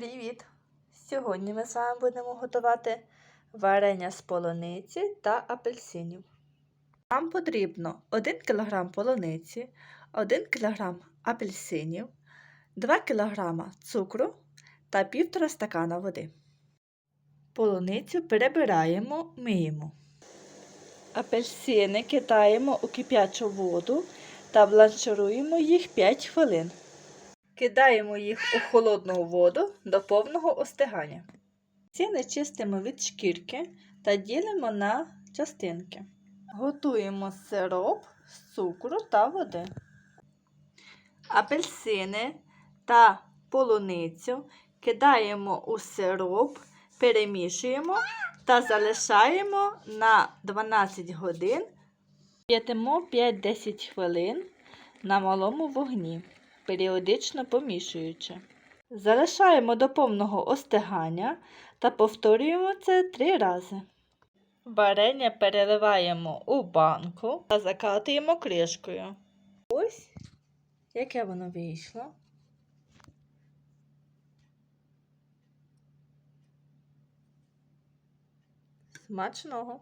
Привіт! Сьогодні ми з вами будемо готувати варення з полуниці та апельсинів. Нам потрібно 1 кг полуниці, 1 кг апельсинів, 2 кг цукру та 1,5 стакана води. Полуницю перебираємо, миємо. Апельсини кидаємо у кип'ячу воду та бланшируємо їх 5 хвилин. Кидаємо їх у холодну воду до повного остигання. Ціни чистимо від шкірки та ділимо на частинки. Готуємо сироп з цукру та води. Апельсини та полуницю кидаємо у сироп, перемішуємо та залишаємо на 12 годин. П'ятимо 5-10 хвилин на малому вогні періодично помішуючи. Залишаємо до повного остигання та повторюємо це три рази. Варення переливаємо у банку та закатуємо кришкою. Ось яке воно вийшло. Смачного!